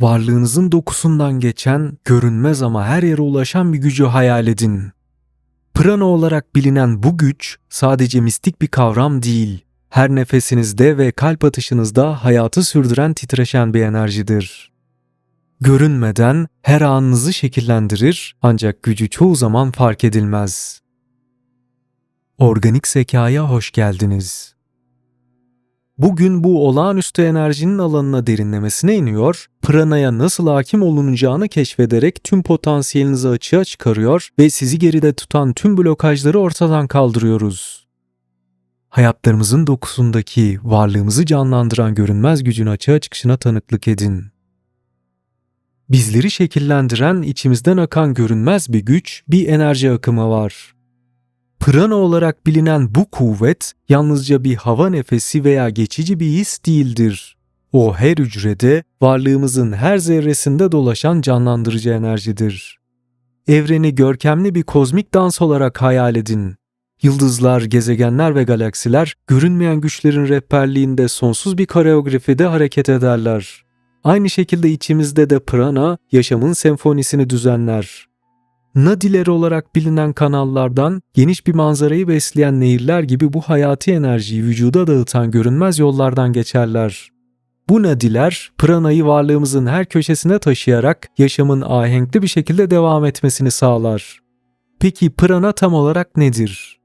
Varlığınızın dokusundan geçen, görünmez ama her yere ulaşan bir gücü hayal edin. Prana olarak bilinen bu güç sadece mistik bir kavram değil. Her nefesinizde ve kalp atışınızda hayatı sürdüren titreşen bir enerjidir. Görünmeden her anınızı şekillendirir ancak gücü çoğu zaman fark edilmez. Organik zekaya hoş geldiniz. Bugün bu olağanüstü enerjinin alanına derinlemesine iniyor, pranaya nasıl hakim olunacağını keşfederek tüm potansiyelinizi açığa çıkarıyor ve sizi geride tutan tüm blokajları ortadan kaldırıyoruz. Hayatlarımızın dokusundaki varlığımızı canlandıran görünmez gücün açığa çıkışına tanıklık edin. Bizleri şekillendiren içimizden akan görünmez bir güç, bir enerji akımı var. Prana olarak bilinen bu kuvvet yalnızca bir hava nefesi veya geçici bir his değildir. O her hücrede, varlığımızın her zerresinde dolaşan canlandırıcı enerjidir. Evreni görkemli bir kozmik dans olarak hayal edin. Yıldızlar, gezegenler ve galaksiler görünmeyen güçlerin rehberliğinde sonsuz bir koreografide hareket ederler. Aynı şekilde içimizde de prana yaşamın senfonisini düzenler. Nadiler olarak bilinen kanallardan geniş bir manzarayı besleyen nehirler gibi bu hayati enerjiyi vücuda dağıtan görünmez yollardan geçerler. Bu nadiler pranayı varlığımızın her köşesine taşıyarak yaşamın ahenkli bir şekilde devam etmesini sağlar. Peki prana tam olarak nedir?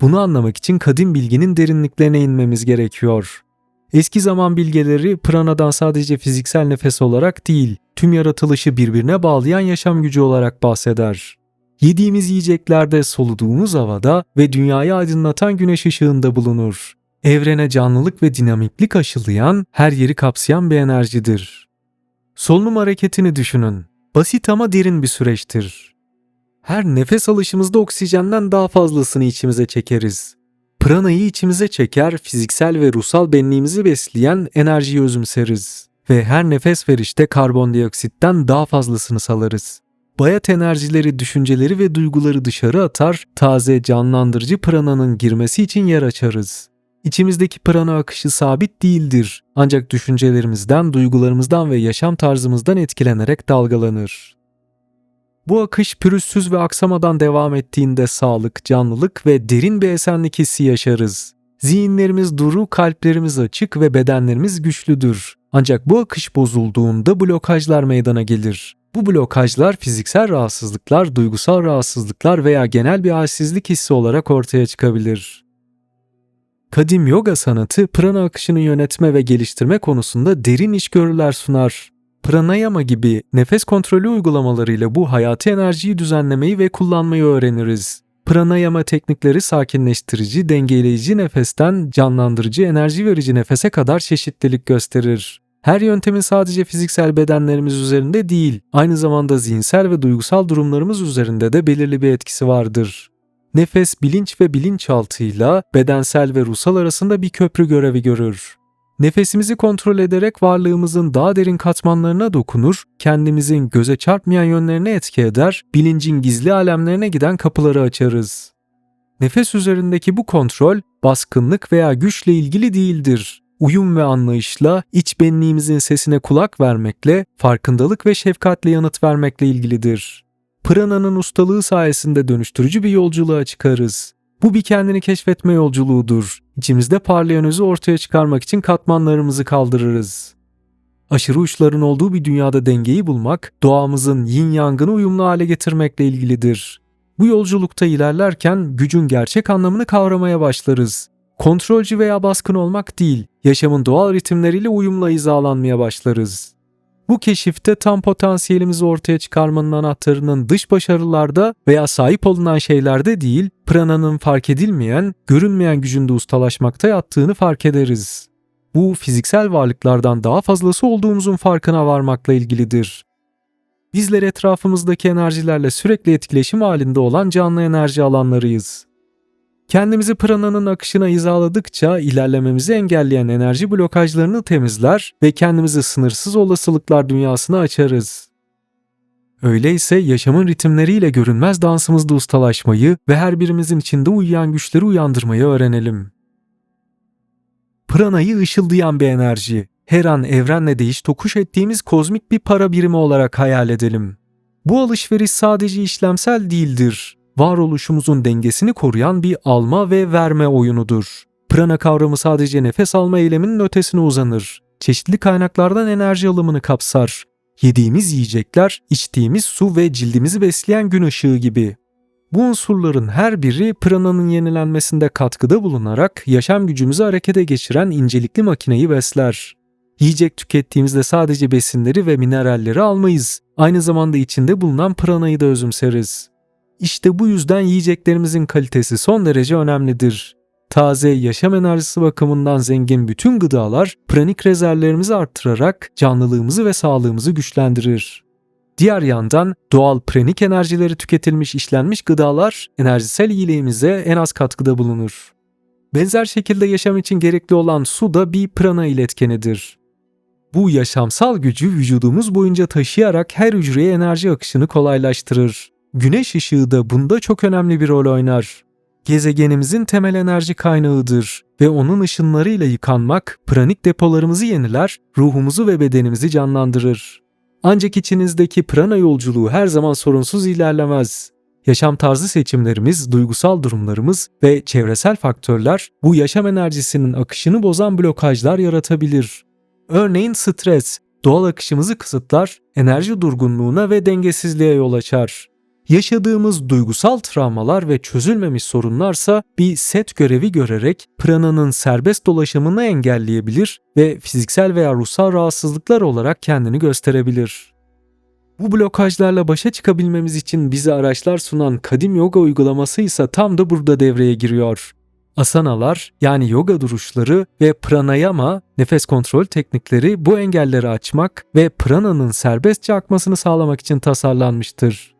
Bunu anlamak için kadim bilginin derinliklerine inmemiz gerekiyor. Eski zaman bilgeleri pranadan sadece fiziksel nefes olarak değil, tüm yaratılışı birbirine bağlayan yaşam gücü olarak bahseder. Yediğimiz yiyeceklerde soluduğumuz havada ve dünyayı aydınlatan güneş ışığında bulunur. Evrene canlılık ve dinamiklik aşılayan, her yeri kapsayan bir enerjidir. Solunum hareketini düşünün. Basit ama derin bir süreçtir. Her nefes alışımızda oksijenden daha fazlasını içimize çekeriz. Pranayı içimize çeker, fiziksel ve ruhsal benliğimizi besleyen enerjiyi özümseriz. Ve her nefes verişte karbondioksitten daha fazlasını salarız. Bayat enerjileri, düşünceleri ve duyguları dışarı atar, taze, canlandırıcı prananın girmesi için yer açarız. İçimizdeki prana akışı sabit değildir. Ancak düşüncelerimizden, duygularımızdan ve yaşam tarzımızdan etkilenerek dalgalanır. Bu akış pürüzsüz ve aksamadan devam ettiğinde sağlık, canlılık ve derin bir esenlik hissi yaşarız. Zihinlerimiz duru, kalplerimiz açık ve bedenlerimiz güçlüdür. Ancak bu akış bozulduğunda blokajlar meydana gelir. Bu blokajlar fiziksel rahatsızlıklar, duygusal rahatsızlıklar veya genel bir halsizlik hissi olarak ortaya çıkabilir. Kadim yoga sanatı prana akışını yönetme ve geliştirme konusunda derin içgörüler sunar. Pranayama gibi nefes kontrolü uygulamalarıyla bu hayati enerjiyi düzenlemeyi ve kullanmayı öğreniriz. Pranayama teknikleri sakinleştirici, dengeleyici nefesten canlandırıcı, enerji verici nefese kadar çeşitlilik gösterir. Her yöntemin sadece fiziksel bedenlerimiz üzerinde değil, aynı zamanda zihinsel ve duygusal durumlarımız üzerinde de belirli bir etkisi vardır. Nefes bilinç ve bilinçaltıyla bedensel ve ruhsal arasında bir köprü görevi görür. Nefesimizi kontrol ederek varlığımızın daha derin katmanlarına dokunur, kendimizin göze çarpmayan yönlerine etki eder, bilincin gizli alemlerine giden kapıları açarız. Nefes üzerindeki bu kontrol baskınlık veya güçle ilgili değildir. Uyum ve anlayışla, iç benliğimizin sesine kulak vermekle, farkındalık ve şefkatle yanıt vermekle ilgilidir. Prana'nın ustalığı sayesinde dönüştürücü bir yolculuğa çıkarız. Bu bir kendini keşfetme yolculuğudur. İçimizde parlayan özü ortaya çıkarmak için katmanlarımızı kaldırırız. Aşırı uçların olduğu bir dünyada dengeyi bulmak, doğamızın yin yangını uyumlu hale getirmekle ilgilidir. Bu yolculukta ilerlerken gücün gerçek anlamını kavramaya başlarız. Kontrolcü veya baskın olmak değil, yaşamın doğal ritimleriyle uyumla hizalanmaya başlarız. Bu keşifte tam potansiyelimizi ortaya çıkarmanın anahtarının dış başarılarda veya sahip olunan şeylerde değil, prananın fark edilmeyen, görünmeyen gücünde ustalaşmakta yattığını fark ederiz. Bu fiziksel varlıklardan daha fazlası olduğumuzun farkına varmakla ilgilidir. Bizler etrafımızdaki enerjilerle sürekli etkileşim halinde olan canlı enerji alanlarıyız. Kendimizi prananın akışına hizaladıkça ilerlememizi engelleyen enerji blokajlarını temizler ve kendimizi sınırsız olasılıklar dünyasına açarız. Öyleyse yaşamın ritimleriyle görünmez dansımızda ustalaşmayı ve her birimizin içinde uyuyan güçleri uyandırmayı öğrenelim. Pranayı ışıldayan bir enerji. her an evrenle değiş tokuş ettiğimiz kozmik bir para birimi olarak hayal edelim. Bu alışveriş sadece işlemsel değildir. Varoluşumuzun dengesini koruyan bir alma ve verme oyunudur. Prana kavramı sadece nefes alma eyleminin ötesine uzanır. Çeşitli kaynaklardan enerji alımını kapsar. Yediğimiz yiyecekler, içtiğimiz su ve cildimizi besleyen gün ışığı gibi. Bu unsurların her biri prananın yenilenmesinde katkıda bulunarak yaşam gücümüzü harekete geçiren incelikli makineyi besler. Yiyecek tükettiğimizde sadece besinleri ve mineralleri almayız. Aynı zamanda içinde bulunan pranayı da özümseriz. İşte bu yüzden yiyeceklerimizin kalitesi son derece önemlidir. Taze, yaşam enerjisi bakımından zengin bütün gıdalar pranik rezervlerimizi arttırarak canlılığımızı ve sağlığımızı güçlendirir. Diğer yandan doğal pranik enerjileri tüketilmiş işlenmiş gıdalar enerjisel iyiliğimize en az katkıda bulunur. Benzer şekilde yaşam için gerekli olan su da bir prana iletkenidir. Bu yaşamsal gücü vücudumuz boyunca taşıyarak her hücreye enerji akışını kolaylaştırır. Güneş ışığı da bunda çok önemli bir rol oynar. Gezegenimizin temel enerji kaynağıdır ve onun ışınlarıyla yıkanmak pranik depolarımızı yeniler, ruhumuzu ve bedenimizi canlandırır. Ancak içinizdeki prana yolculuğu her zaman sorunsuz ilerlemez. Yaşam tarzı seçimlerimiz, duygusal durumlarımız ve çevresel faktörler bu yaşam enerjisinin akışını bozan blokajlar yaratabilir. Örneğin stres, doğal akışımızı kısıtlar, enerji durgunluğuna ve dengesizliğe yol açar. Yaşadığımız duygusal travmalar ve çözülmemiş sorunlarsa bir set görevi görerek prananın serbest dolaşımını engelleyebilir ve fiziksel veya ruhsal rahatsızlıklar olarak kendini gösterebilir. Bu blokajlarla başa çıkabilmemiz için bize araçlar sunan kadim yoga uygulaması ise tam da burada devreye giriyor. Asanalar yani yoga duruşları ve pranayama nefes kontrol teknikleri bu engelleri açmak ve prananın serbestçe akmasını sağlamak için tasarlanmıştır.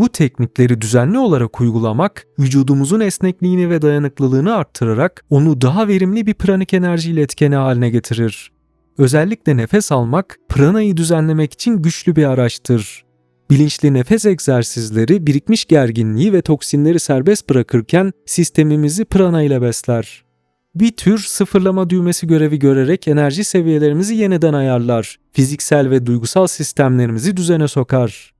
Bu teknikleri düzenli olarak uygulamak, vücudumuzun esnekliğini ve dayanıklılığını arttırarak onu daha verimli bir pranik enerji iletkeni haline getirir. Özellikle nefes almak, pranayı düzenlemek için güçlü bir araçtır. Bilinçli nefes egzersizleri birikmiş gerginliği ve toksinleri serbest bırakırken sistemimizi prana ile besler. Bir tür sıfırlama düğmesi görevi görerek enerji seviyelerimizi yeniden ayarlar, fiziksel ve duygusal sistemlerimizi düzene sokar.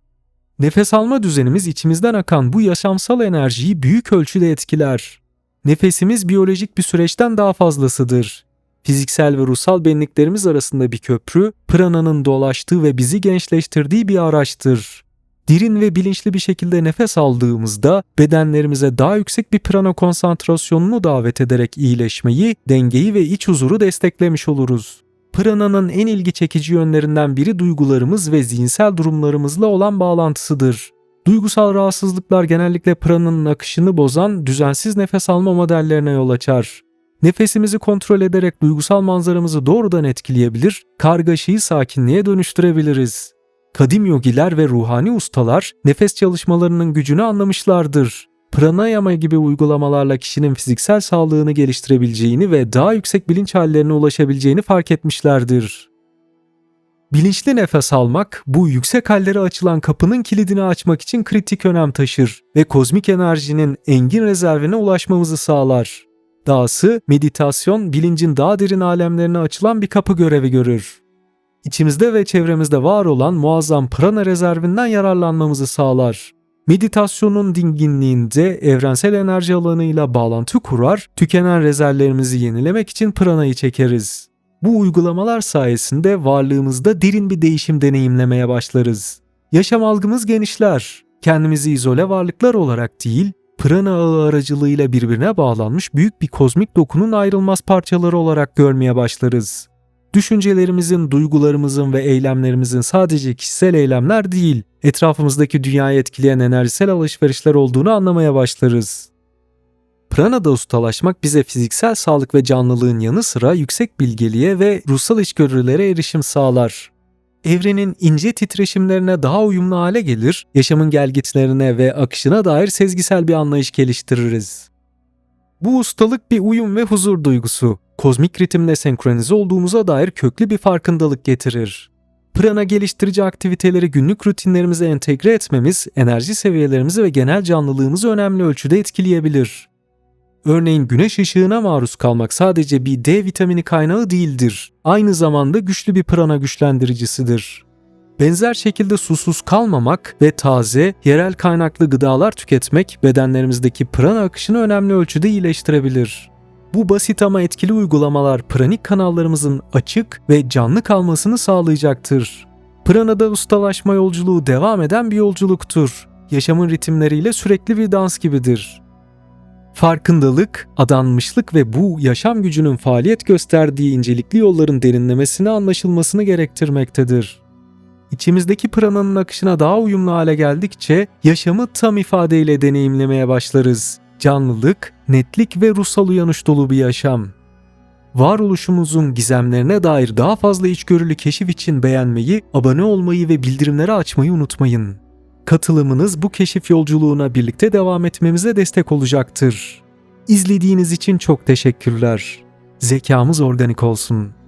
Nefes alma düzenimiz içimizden akan bu yaşamsal enerjiyi büyük ölçüde etkiler. Nefesimiz biyolojik bir süreçten daha fazlasıdır. Fiziksel ve ruhsal benliklerimiz arasında bir köprü, prananın dolaştığı ve bizi gençleştirdiği bir araçtır. Derin ve bilinçli bir şekilde nefes aldığımızda bedenlerimize daha yüksek bir prana konsantrasyonunu davet ederek iyileşmeyi, dengeyi ve iç huzuru desteklemiş oluruz. Prana'nın en ilgi çekici yönlerinden biri duygularımız ve zihinsel durumlarımızla olan bağlantısıdır. Duygusal rahatsızlıklar genellikle prananın akışını bozan düzensiz nefes alma modellerine yol açar. Nefesimizi kontrol ederek duygusal manzaramızı doğrudan etkileyebilir, kargaşayı sakinliğe dönüştürebiliriz. Kadim yogiler ve ruhani ustalar nefes çalışmalarının gücünü anlamışlardır. Pranayama gibi uygulamalarla kişinin fiziksel sağlığını geliştirebileceğini ve daha yüksek bilinç hallerine ulaşabileceğini fark etmişlerdir. Bilinçli nefes almak, bu yüksek hallere açılan kapının kilidini açmak için kritik önem taşır ve kozmik enerjinin engin rezervine ulaşmamızı sağlar. Dahası meditasyon bilincin daha derin alemlerine açılan bir kapı görevi görür. İçimizde ve çevremizde var olan muazzam prana rezervinden yararlanmamızı sağlar. Meditasyonun dinginliğinde evrensel enerji alanıyla bağlantı kurar, tükenen rezervlerimizi yenilemek için pranayı çekeriz. Bu uygulamalar sayesinde varlığımızda derin bir değişim deneyimlemeye başlarız. Yaşam algımız genişler. Kendimizi izole varlıklar olarak değil, prana ağı aracılığıyla birbirine bağlanmış büyük bir kozmik dokunun ayrılmaz parçaları olarak görmeye başlarız. Düşüncelerimizin, duygularımızın ve eylemlerimizin sadece kişisel eylemler değil, etrafımızdaki dünyayı etkileyen enerjisel alışverişler olduğunu anlamaya başlarız. Prana'da ustalaşmak bize fiziksel sağlık ve canlılığın yanı sıra yüksek bilgeliğe ve ruhsal içgörülere erişim sağlar. Evrenin ince titreşimlerine daha uyumlu hale gelir, yaşamın gelgitlerine ve akışına dair sezgisel bir anlayış geliştiririz. Bu ustalık bir uyum ve huzur duygusu, kozmik ritimle senkronize olduğumuza dair köklü bir farkındalık getirir. Prana geliştirici aktiviteleri günlük rutinlerimize entegre etmemiz, enerji seviyelerimizi ve genel canlılığımızı önemli ölçüde etkileyebilir. Örneğin güneş ışığına maruz kalmak sadece bir D vitamini kaynağı değildir. Aynı zamanda güçlü bir prana güçlendiricisidir. Benzer şekilde susuz kalmamak ve taze, yerel kaynaklı gıdalar tüketmek bedenlerimizdeki prana akışını önemli ölçüde iyileştirebilir. Bu basit ama etkili uygulamalar pranik kanallarımızın açık ve canlı kalmasını sağlayacaktır. Pranada ustalaşma yolculuğu devam eden bir yolculuktur. Yaşamın ritimleriyle sürekli bir dans gibidir. Farkındalık, adanmışlık ve bu yaşam gücünün faaliyet gösterdiği incelikli yolların derinlemesine anlaşılmasını gerektirmektedir. İçimizdeki prananın akışına daha uyumlu hale geldikçe yaşamı tam ifadeyle deneyimlemeye başlarız. Canlılık, netlik ve ruhsal uyanış dolu bir yaşam. Varoluşumuzun gizemlerine dair daha fazla içgörülü keşif için beğenmeyi, abone olmayı ve bildirimleri açmayı unutmayın. Katılımınız bu keşif yolculuğuna birlikte devam etmemize destek olacaktır. İzlediğiniz için çok teşekkürler. Zekamız organik olsun.